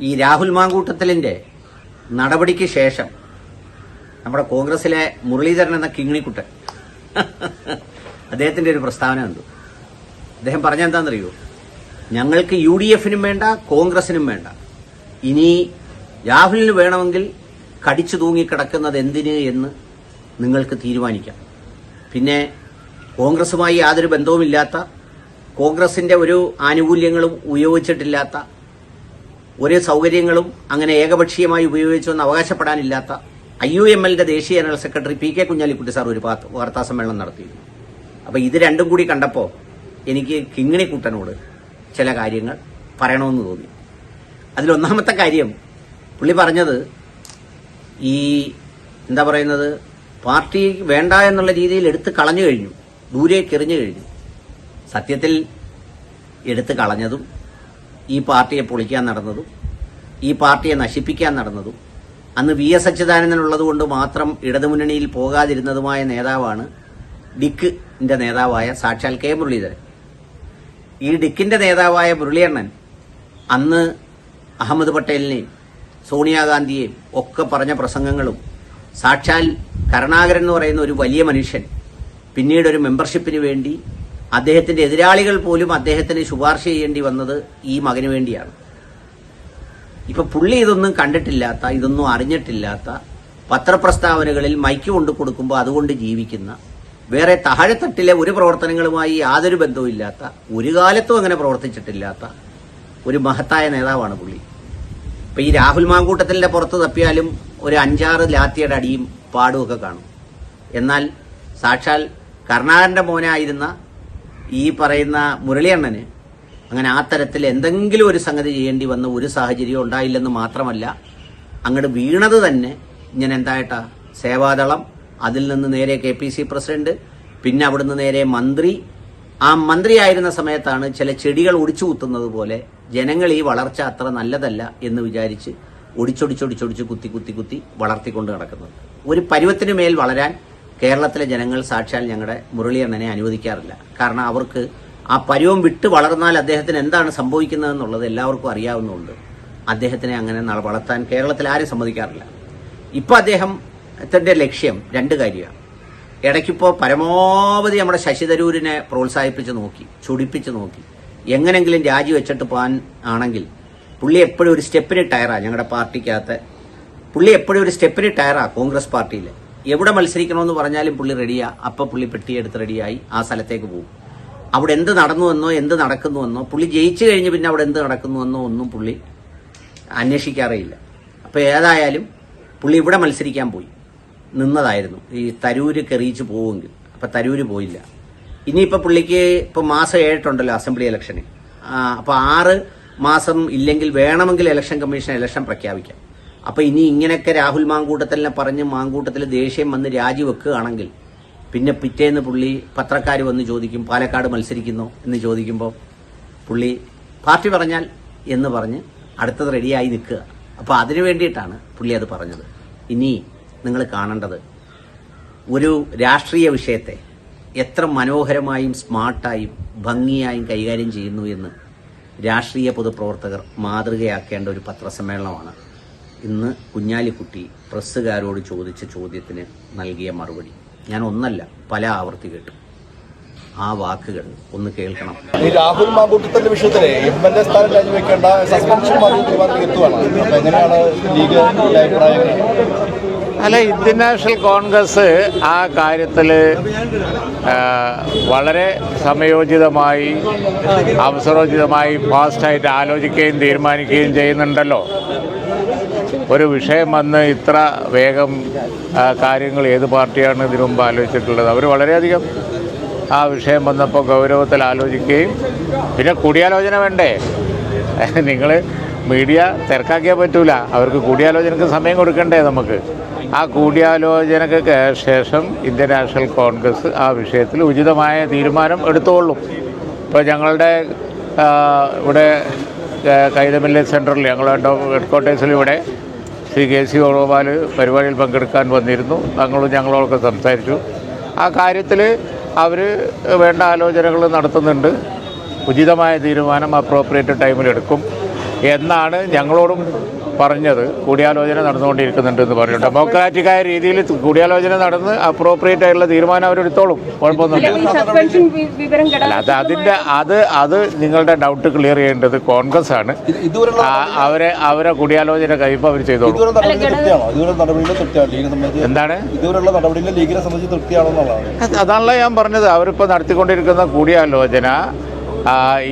ഈ രാഹുൽ മാങ്കൂട്ടത്തിലിന്റെ നടപടിക്ക് ശേഷം നമ്മുടെ കോൺഗ്രസിലെ മുരളീധരൻ എന്ന കിങ്ങിണിക്കുട്ടൻ. അദ്ദേഹത്തിന്റെ ഒരു പ്രസ്താവന കണ്ടു. അദ്ദേഹം പറഞ്ഞ എന്താണെന്നറിയോ? ഞങ്ങൾക്ക് യു ഡി എഫിനും വേണ്ട കോൺഗ്രസിനും വേണ്ട. ഇനി രാഹുലിന് വേണമെങ്കിൽ കടിച്ചു തൂങ്ങിക്കിടക്കുന്നത് എന്തിന് എന്ന് നിങ്ങൾക്ക് തീരുമാനിക്കാം. പിന്നെ കോൺഗ്രസുമായി യാതൊരു ബന്ധവുമില്ലാത്ത കോൺഗ്രസിന്റെ ഒരു ആനുകൂല്യങ്ങളും ഉപയോഗിച്ചിട്ടില്ലാത്ത ഒരു സൗകര്യങ്ങളും അങ്ങനെ ഏകപക്ഷീയമായി ഉപയോഗിച്ചൊന്ന് അവകാശപ്പെടാനില്ലാത്ത ഐ യു എം എല്ലിന്റെ ദേശീയ general secretary P K Kunhalikutty sir ഒരു വാർത്താ സമ്മേളനം നടത്തിയിരുന്നു. അപ്പൊ ഇത് രണ്ടും കൂടി കണ്ടപ്പോൾ എനിക്ക് കിങ്ങിണിക്കുട്ടനോട് ചില കാര്യങ്ങൾ പറയണമെന്ന് തോന്നി. അതിലൊന്നാമത്തെ കാര്യം പുള്ളി പറഞ്ഞത് ഈ എന്താ പറയുന്നത് പാർട്ടി വേണ്ട എന്നുള്ള രീതിയിൽ എടുത്ത് കളഞ്ഞു കഴിഞ്ഞു ദൂരേക്ക് എറിഞ്ഞു കഴിഞ്ഞു. സത്യത്തിൽ എടുത്ത് കളഞ്ഞതും ഈ പാർട്ടിയെ പൊളിക്കാൻ നടന്നതും ഈ പാർട്ടിയെ നശിപ്പിക്കാൻ നടന്നതും അന്ന് വി എസ് അച്യുതാനന്ദൻ ഉള്ളതുകൊണ്ട് മാത്രം ഇടതുമുന്നണിയിൽ പോകാതിരുന്നതുമായ നേതാവാണ് ഡിക്കിന്റെ നേതാവായ സാക്ഷാൽ കെ മുരളീധരൻ. ഈ ഡിക്കിന്റെ നേതാവായ മുരളിയണ്ണൻ അന്ന് അഹമ്മദ് പട്ടേലിനെയും സോണിയാഗാന്ധിയെയും ഒക്കെ പറഞ്ഞ പ്രസംഗങ്ങളും സാക്ഷാൽ കരുണാകരൻ എന്ന് പറയുന്ന ഒരു വലിയ മനുഷ്യൻ പിന്നീട് ഒരു മെമ്പർഷിപ്പിന് വേണ്ടി അദ്ദേഹത്തിന്റെ എതിരാളികൾ പോലും അദ്ദേഹത്തിന് ശുപാർശ ചെയ്യേണ്ടി വന്നത് ഈ മകന് വേണ്ടിയാണ്. ഇപ്പൊ പുള്ളി ഇതൊന്നും കണ്ടിട്ടില്ലാത്ത ഇതൊന്നും അറിഞ്ഞിട്ടില്ലാത്ത പത്രപ്രസ്താവനകളിൽ മൈക്ക് കൊണ്ട് കൊടുക്കുമ്പോൾ അതുകൊണ്ട് ജീവിക്കുന്ന വേറെ താഴെത്തട്ടിലെ ഒരു പ്രവർത്തനങ്ങളുമായി യാതൊരു ബന്ധവുമില്ലാത്ത ഒരു കാലത്തും അങ്ങനെ പ്രവർത്തിച്ചിട്ടില്ലാത്ത ഒരു മഹത്തായ നേതാവാണ് പുള്ളി. ഇപ്പൊ ഈ രാഹുൽ മാങ്കൂട്ടത്തിന്റെ പുറത്ത് തപ്പിയാലും ഒരു അഞ്ചാറ് ലാത്തിയുടെ അടിയും പാടുമൊക്കെ കാണും. എന്നാൽ സാക്ഷാൽ കർണാകരന്റെ മോനായിരുന്ന ഈ പറയുന്ന മുരളിയണ്ണന് അങ്ങനെ ആ തരത്തിൽ എന്തെങ്കിലും ഒരു സംഗതി ചെയ്യേണ്ടി വന്ന ഒരു സാഹചര്യം ഉണ്ടായില്ലെന്ന് മാത്രമല്ല അങ്ങോട്ട് വീണത് തന്നെ ഞാൻ എന്തായിട്ടാ സേവാദളം അതിൽ നിന്ന് നേരെ കെ പി സി പ്രസിഡന്റ് പിന്നെ അവിടുന്ന് നേരെ മന്ത്രി. ആ മന്ത്രിയായിരുന്ന സമയത്താണ് ചില ചെടികൾ ഒടിച്ചു കുത്തുന്നത് പോലെ ജനങ്ങൾ ഈ വളർച്ച അത്ര നല്ലതല്ല എന്ന് വിചാരിച്ച് ഒടിച്ചൊടിച്ചൊടിച്ചൊടിച്ച് കുത്തി കുത്തി കുത്തി വളർത്തിക്കൊണ്ട് നടക്കുന്നത്. ഒരു പരുവത്തിന് മേൽ വളരാൻ കേരളത്തിലെ ജനങ്ങൾ സാക്ഷാൽ ഞങ്ങളുടെ മുരളിയണ്ണനെ അനുവദിക്കാറില്ല. കാരണം അവർക്ക് ആ പരുവം വിട്ട് വളർന്നാൽ അദ്ദേഹത്തിന് എന്താണ് സംഭവിക്കുന്നതെന്നുള്ളത് എല്ലാവർക്കും അറിയാവുന്നതുകൊണ്ട് അദ്ദേഹത്തിനെ അങ്ങനെ വളർത്താൻ കേരളത്തിൽ ആരും സമ്മതിക്കാറില്ല. ഇപ്പം അദ്ദേഹം ത്തിന്റെ ലക്ഷ്യം രണ്ട് കാര്യമാണ്. ഇടയ്ക്കിപ്പോൾ പരമാവധി നമ്മുടെ ശശി തരൂരിനെ പ്രോത്സാഹിപ്പിച്ച് നോക്കി ചുടിപ്പിച്ച് നോക്കി. എങ്ങനെങ്കിലും രാജിവെച്ചിട്ട് പോകാൻ ആണെങ്കിൽ പുള്ളി എപ്പോഴും ഒരു സ്റ്റെപ്പിന് ടയറാണ് ഞങ്ങളുടെ പാർട്ടിക്കകത്ത്. പുള്ളി എപ്പോഴും ഒരു സ്റ്റെപ്പിന് ടയറാണ് കോൺഗ്രസ് പാർട്ടിയിൽ എവിടെ മത്സരിക്കണമെന്ന് പറഞ്ഞാലും പുള്ളി റെഡിയാ. അപ്പം പുള്ളി പെട്ടിയെടുത്ത് റെഡിയായി. ആ സ്ഥലത്തേക്ക് പോകും അവിടെ എന്ത് നടന്നുവെന്നോ എന്ത് നടക്കുന്നുവെന്നോ പുള്ളി ജയിച്ചു കഴിഞ്ഞ് പിന്നെ അവിടെ എന്ത് നടക്കുന്നുവെന്നോ ഒന്നും പുള്ളി അന്വേഷിക്കാറേയില്ല. അപ്പൊ ഏതായാലും പുള്ളി ഇവിടെ മത്സരിക്കാൻ പോയി. നിന്നതായിരുന്നു. ഈ തരൂര് കെറിയിച്ച് പോവുമെങ്കിൽ. അപ്പൊ തരൂര് പോയില്ല. ഇനിയിപ്പോൾ പുള്ളിക്ക് ഇപ്പൊ മാസം ഏഴിട്ടുണ്ടല്ലോ അസംബ്ലി ഇലക്ഷന്. അപ്പോൾ അപ്പൊ ആറ് മാസം ഇല്ലെങ്കിൽ വേണമെങ്കിൽ ഇലക്ഷൻ കമ്മീഷൻ ഇലക്ഷൻ പ്രഖ്യാപിക്കാം. അപ്പൊ ഇനി ഇങ്ങനെയൊക്കെ രാഹുൽ മാങ്കൂട്ടത്തിലിനെ പറഞ്ഞ് മാങ്കൂട്ടത്തിൽ ദേഷ്യം വന്ന് രാജിവെക്കുകയാണെങ്കിൽ പിന്നെ പിറ്റേന്ന് പുള്ളി പത്രക്കാർ വന്ന് ചോദിക്കും പാലക്കാട് മത്സരിക്കുന്നു എന്ന് ചോദിക്കുമ്പോൾ പുള്ളി പാർട്ടി പറഞ്ഞാൽ എന്ന് പറഞ്ഞ് അടുത്തത് റെഡിയായി നിൽക്കുക. അപ്പോൾ അതിനു വേണ്ടിയിട്ടാണ് പുള്ളി അത് പറഞ്ഞത്. ഇനി നിങ്ങൾ കാണേണ്ടത് ഒരു രാഷ്ട്രീയ വിഷയത്തെ എത്ര മനോഹരമായും സ്മാർട്ടായും ഭംഗിയായും കൈകാര്യം ചെയ്യുന്നു എന്ന് രാഷ്ട്രീയ പൊതുപ്രവർത്തകർ മാതൃകയാക്കേണ്ട ഒരു പത്രസമ്മേളനമാണ്. ഇന്ന് കുഞ്ഞാലിക്കുട്ടി പ്രസ്സുകാരോട് ചോദിച്ച ചോദ്യത്തിന് നൽകിയ മറുപടി. ഞാൻ ഒന്നല്ല പല ആവർത്തി കേട്ടു. ആ വാക്കുകൾ ഒന്ന് കേൾക്കണം. ഈ രാഹുൽ മാങ്കൂട്ടത്തിന്റെ വിഷയത്തിലെ എം എൽ എ സ്ഥാനം രാജിവെക്കേണ്ട സസ്പെൻഷൻ എങ്ങനെയാണ് ലീഗ് അഭിപ്രായങ്ങൾ? അല്ല ഇന്ത്യൻ നാഷണൽ കോൺഗ്രസ് ആ കാര്യത്തിൽ വളരെ സമയോചിതമായി അവസരോചിതമായി ഫാസ്റ്റായിട്ട് ആലോചിക്കുകയും തീരുമാനിക്കുകയും ചെയ്യുന്നുണ്ടല്ലോ. ഒരു വിഷയം വന്ന് ഇത്ര വേഗം കാര്യങ്ങൾ ഏത് പാർട്ടിയാണ് ഇതിനു മുമ്പ് ആലോചിച്ചിട്ടുള്ളത്? അവർ വളരെയധികം ആ വിഷയം വന്നപ്പോൾ ഗൗരവത്തിൽ ആലോചിക്കുകയും പിന്നെ കൂടിയാലോചന വേണ്ടേ? നിങ്ങൾ മീഡിയ തിരക്കാക്കിയാൽ പറ്റൂല. അവർക്ക് കൂടിയാലോചനക്ക് സമയം കൊടുക്കണ്ടേ നമുക്ക്? ആ കൂടിയാലോചനക്ക് ശേഷം ഇന്ത്യൻ നാഷണൽ കോൺഗ്രസ് ആ വിഷയത്തിൽ ഉചിതമായ തീരുമാനം എടുത്തോളും. ഇപ്പോൾ ഞങ്ങളുടെ ഇവിടെ കൈതമില്ലെ സെന്ററിൽ ഞങ്ങളുടെ ഹെഡ് ക്വാർട്ടേഴ്സിൽ ഇവിടെ ശ്രീ കെ സി വേണുഗോപാൽ പരിപാടിയിൽ പങ്കെടുക്കാൻ വന്നിരുന്നു. തങ്ങളും ഞങ്ങളോടൊക്കെ സംസാരിച്ചു. ആ കാര്യത്തിൽ അവർ വേണ്ട ആലോചനകൾ നടത്തുന്നുണ്ട്. ഉചിതമായ തീരുമാനം അപ്രോപ്രിയേറ്റ് ടൈമിൽ എടുക്കും. എന്നാണ് ഞങ്ങളോടും പറഞ്ഞത് കൂടിയാലോചന നടന്നുകൊണ്ടിരിക്കുന്നുണ്ട് എന്ന് ഡെമോക്രാറ്റിക് ആയ രീതിയിൽ കൂടിയാലോചന നടന്ന് അപ്രോപ്രിയേറ്റ് ആയിട്ടുള്ള തീരുമാനം അവരെടുത്തോളും. കുഴപ്പമൊന്നുമില്ല. അത് അതിന്റെ അത് അത് നിങ്ങളുടെ ഡൗട്ട് ക്ലിയർ ചെയ്യേണ്ടത് കോൺഗ്രസ് ആണ്. അവരെ അവരെ കൂടിയാലോചന കഴിയുമ്പോൾ അവർ ചെയ്തോളും. എന്താണ്? അതാണല്ലോ ഞാൻ പറഞ്ഞത്. അവരിപ്പോൾ നടത്തിക്കൊണ്ടിരിക്കുന്ന കൂടിയാലോചന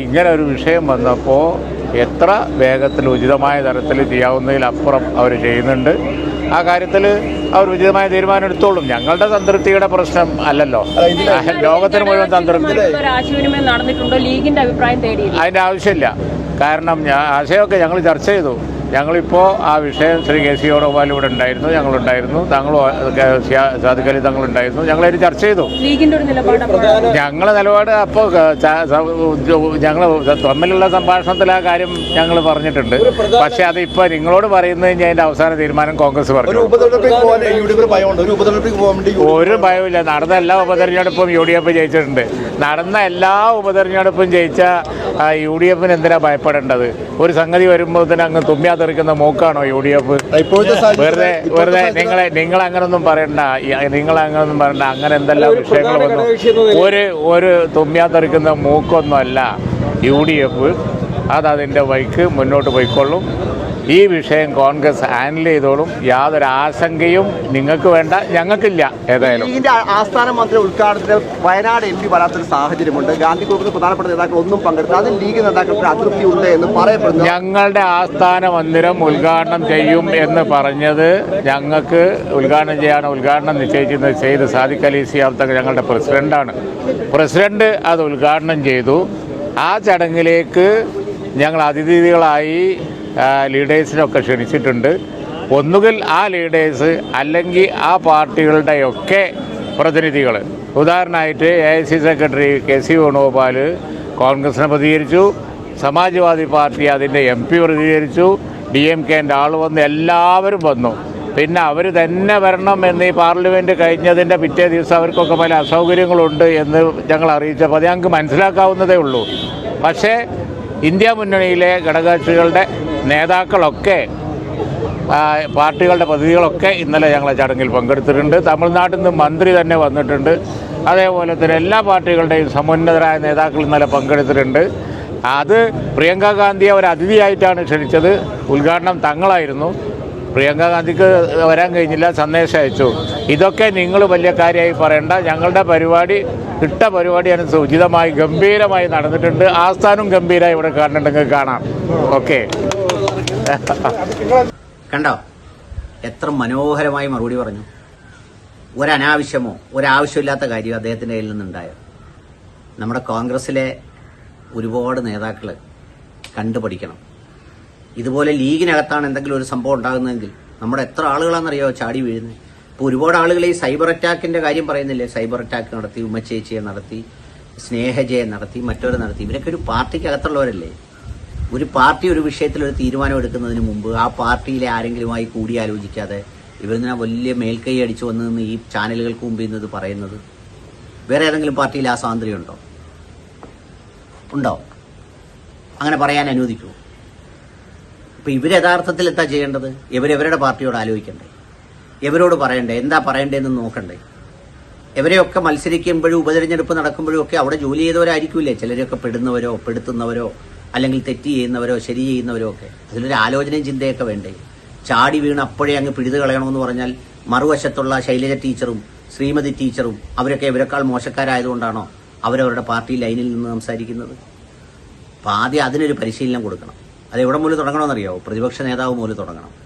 ഇങ്ങനെ ഒരു വിഷയം വന്നപ്പോൾ എത്ര വേഗത്തിൽ ഉചിതമായ തരത്തിൽ ചെയ്യാവുന്നതിലപ്പുറം അവർ ചെയ്യുന്നുണ്ട്. ആ കാര്യത്തിൽ അവർ ഉചിതമായ തീരുമാനം എടുത്തോളും. ഞങ്ങളുടെ സംതൃപ്തിയുടെ പ്രശ്നം അല്ലല്ലോ. ലോകത്തിന് മുഴുവൻ സംതൃപ്തി. ഒരു ലീഗിന്റെ അഭിപ്രായം തേടിയില്ല? അതിന്റെ ആവശ്യമില്ല. കാരണം ഞാൻ ആശയമൊക്കെ ഞങ്ങൾ ചർച്ച ചെയ്തു. ഞങ്ങളിപ്പോൾ ആ വിഷയം ശ്രീ കെ സി വേണുഗോപാൽ ഇവിടെ ഉണ്ടായിരുന്നു ഞങ്ങളുണ്ടായിരുന്നു താങ്കൾ സാധുക്കലി തങ്ങളുണ്ടായിരുന്നു ഞങ്ങളതിന് ചർച്ച ചെയ്തു. ഞങ്ങളെ നിലപാട് അപ്പോൾ ഞങ്ങൾ തമ്മിലുള്ള സംഭാഷണത്തിൽ ആ കാര്യം ഞങ്ങൾ പറഞ്ഞിട്ടുണ്ട്. പക്ഷേ അത് ഇപ്പോൾ നിങ്ങളോട് പറയുന്നത് കഴിഞ്ഞാൽ അതിന്റെ അവസാന തീരുമാനം കോൺഗ്രസ് ഒരു പറഞ്ഞു ഒരു ഭയമില്ല നടന്ന എല്ലാ ഉപതെരഞ്ഞെടുപ്പും യു ഡി എഫ് ജയിച്ചിട്ടുണ്ട്. നടന്ന എല്ലാ ഉപതെരഞ്ഞെടുപ്പും ജയിച്ച യു ഡി എഫിന് എന്തിനാ ഭയപ്പെടേണ്ടത്? ഒരു സംഗതി വരുമ്പോൾ തന്നെ അങ്ങ് തുമ്മിയാ തെറിക്കുന്ന മൂക്കാണോ യു ഡി എഫ്? വെറുതെ വെറുതെ നിങ്ങളെ നിങ്ങൾ അങ്ങനൊന്നും പറയണ്ട നിങ്ങൾ അങ്ങനൊന്നും പറയണ്ട. അങ്ങനെ എന്തെല്ലാം വിഷയങ്ങൾ വന്നു. ഒരു ഒരു തുമ്മിയാ തെറിക്കുന്ന മൂക്കൊന്നുമല്ല യു ഡി എഫ്. അതതിന്റെ വൈക്ക് വഴിക്ക് മുന്നോട്ട് പോയിക്കൊള്ളും. ഈ വിഷയം കോൺഗ്രസ് ഹാൻഡിൽ ചെയ്തോളും. യാതൊരു ആശങ്കയും നിങ്ങൾക്ക് വേണ്ട ഞങ്ങൾക്കില്ല ഏതായാലും. ഇതിന്റെ ആസ്ഥാന മന്ത്രി ഉദ്ഘാടനത്തിൽ വയനാട് എം പി വരാത്തൊരു സാഹചര്യമുണ്ട്. ഗാന്ധി ഗ്രൂപ്പിന് പ്രധാനപ്പെട്ട നേതാക്കൾ ഒന്നും പങ്കെടുത്തു അതിൽ ലീഗ് നേതാക്കൾക്ക് അതൃപ്തി ഉണ്ട് എന്ന് പറയപ്പെടുന്നു. ഞങ്ങളുടെ ആസ്ഥാന മന്ദിരം ഉദ്ഘാടനം ചെയ്യും എന്ന് പറഞ്ഞത് ഞങ്ങൾക്ക് ഉദ്ഘാടനം ചെയ്യാൻ ഉദ്ഘാടനം നിശ്ചയിക്കുന്നത് ചെയ്ത് സാദിഖ് അലി സിയാബ്ദ ഞങ്ങളുടെ പ്രസിഡന്റാണ്. പ്രസിഡന്റ് അത് ഉദ്ഘാടനം ചെയ്തു. ആ ചടങ്ങിലേക്ക് ഞങ്ങൾ അതിഥികളായി ലീഡേഴ്സിനൊക്കെ ക്ഷണിച്ചിട്ടുണ്ട്. ഒന്നുകിൽ ആ ലീഡേഴ്സ് അല്ലെങ്കിൽ ആ പാർട്ടികളുടെയൊക്കെ പ്രതിനിധികൾ ഉദാഹരണമായിട്ട് A I C secretary K C Venugopal കോൺഗ്രസിനെ പ്രതികരിച്ചു. സമാജ്വാദി പാർട്ടി അതിന്റെ എം പി പ്രതികരിച്ചു. ഡി എം കെന്റെ ആൾ വന്ന് എല്ലാവരും വന്നു. പിന്നെ അവർ തന്നെ വരണം എന്ന് ഈ പാർലമെന്റ് കഴിഞ്ഞതിന്റെ പിറ്റേ ദിവസം അവർക്കൊക്കെ പല അസൗകര്യങ്ങളുണ്ട് എന്ന് ഞങ്ങൾ അറിയിച്ചപ്പോൾ അത് ഞങ്ങൾക്ക് മനസ്സിലാക്കാവുന്നതേ ഉള്ളൂ. പക്ഷേ ഇന്ത്യ മുന്നണിയിലെ ഘടകകക്ഷികളുടെ നേതാക്കളൊക്കെ പാർട്ടികളുടെ പ്രതിനിധികളൊക്കെ ഇന്നലെ ഞങ്ങളെ ചടങ്ങിൽ പങ്കെടുത്തിട്ടുണ്ട്. തമിഴ്നാട്ടിൽ നിന്ന് മന്ത്രി തന്നെ വന്നിട്ടുണ്ട്. അതേപോലെ തന്നെ എല്ലാ പാർട്ടികളുടെയും സമുന്നതരായ നേതാക്കൾ ഇന്നലെ പങ്കെടുത്തിട്ടുണ്ട്. അത് പ്രിയങ്ക ഗാന്ധിയെ ഒരു അതിഥിയായിട്ടാണ് ക്ഷണിച്ചത്. ഉദ്ഘാടനം തങ്ങളായിരുന്നു. പ്രിയങ്ക ഗാന്ധിക്ക് വരാൻ കഴിഞ്ഞില്ല സന്ദേശം അയച്ചു. ഇതൊക്കെ നിങ്ങൾ വലിയ കാര്യമായി പറയേണ്ട. ഞങ്ങളുടെ പരിപാടി ഇട്ട പരിപാടി അനുസരിച്ച് ഉചിതമായി ഗംഭീരമായി നടന്നിട്ടുണ്ട്. ആസ്ഥാനം ഗംഭീരമായി ഇവിടെ കാണുന്നുണ്ടെങ്കിൽ കാണാം. ഓക്കെ. കണ്ടോ? എത്ര മനോഹരമായി മറുപടി പറഞ്ഞു. ഒരനാവശ്യമോ ഒരാവശ്യമില്ലാത്ത കാര്യം അദ്ദേഹത്തിന്റെ കയ്യിൽ നിന്നുണ്ടായോ? നമ്മുടെ കോൺഗ്രസിലെ ഒരുപാട് നേതാക്കൾ കണ്ടുപഠിക്കണം. ഇതുപോലെ ലീഗിനകത്താണ് എന്തെങ്കിലും ഒരു സംഭവം ഉണ്ടാകുന്നതെങ്കിൽ നമ്മുടെ എത്ര ആളുകളാണെന്നറിയോ ചാടി വീഴുന്നത്? ഇപ്പോൾ ഒരുപാട് ആളുകൾ ഈ സൈബർ അറ്റാക്കിന്റെ കാര്യം പറയുന്നില്ലേ? സൈബർ അറ്റാക്ക് നടത്തി ഉമ്മച്ചേച്ചിയെ നടത്തി സ്നേഹജയെ നടത്തി മറ്റവരെ നടത്തി. ഇവരൊക്കെ ഒരു പാർട്ടിക്കകത്തുള്ളവരല്ലേ? ഒരു പാർട്ടി ഒരു വിഷയത്തിൽ ഒരു തീരുമാനം എടുക്കുന്നതിന് മുമ്പ് ആ പാർട്ടിയിലെ ആരെങ്കിലുമായി കൂടിയാലോചിക്കാതെ ഇവരിങ്ങനെ വലിയ മേൽക്കൈ അടിച്ചു വന്നു നിന്ന് ഈ ചാനലുകൾക്ക് മുമ്പിൽ നിന്ന് പറയുന്നത്? വേറെ ഏതെങ്കിലും പാർട്ടിയിൽ ആ സ്വാതന്ത്ര്യം ഉണ്ടോ? ഉണ്ടോ? അങ്ങനെ പറയാൻ അനുവദിക്കൂ. ഇപ്പൊ ഇവർ യഥാർത്ഥത്തിൽ എന്താ ചെയ്യേണ്ടത്? ഇവരെവരുടെ പാർട്ടിയോട് ആലോചിക്കണ്ടേ? ഇവരോട് പറയണ്ടേ? എന്താ പറയണ്ടേന്ന് നോക്കണ്ടേ? ഇവരെയൊക്കെ മത്സരിക്കുമ്പോഴും ഉപതെരഞ്ഞെടുപ്പ് നടക്കുമ്പോഴും ഒക്കെ അവിടെ ജോലി ചെയ്തവരായിരിക്കില്ലേ? ചിലരൊക്കെ പെടുന്നവരോ പെടുത്തുന്നവരോ അല്ലെങ്കിൽ തെറ്റ് ചെയ്യുന്നവരോ ശരി ചെയ്യുന്നവരോ ഒക്കെ. അതിലൊരു ആലോചനയും ചിന്തയൊക്കെ വേണ്ടേ? ചാടി വീണ് അപ്പോഴേ അങ്ങ് പിഴുതു കളയണമെന്ന് പറഞ്ഞാൽ മറുവശത്തുള്ള ശൈലജ ടീച്ചറും ശ്രീമതി ടീച്ചറും അവരൊക്കെ ഇവരെക്കാൾ മോശക്കാരായതുകൊണ്ടാണോ അവരവരുടെ പാർട്ടി ലൈനിൽ നിന്ന് സംസാരിക്കുന്നത്? അപ്പം ആദ്യം അതിനൊരു പരിശീലനം കൊടുക്കണം. അത് എവിടെ മുതൽ തുടങ്ങണമെന്നറിയാവോ? പ്രതിപക്ഷ നേതാവ് മുതൽ തുടങ്ങണം.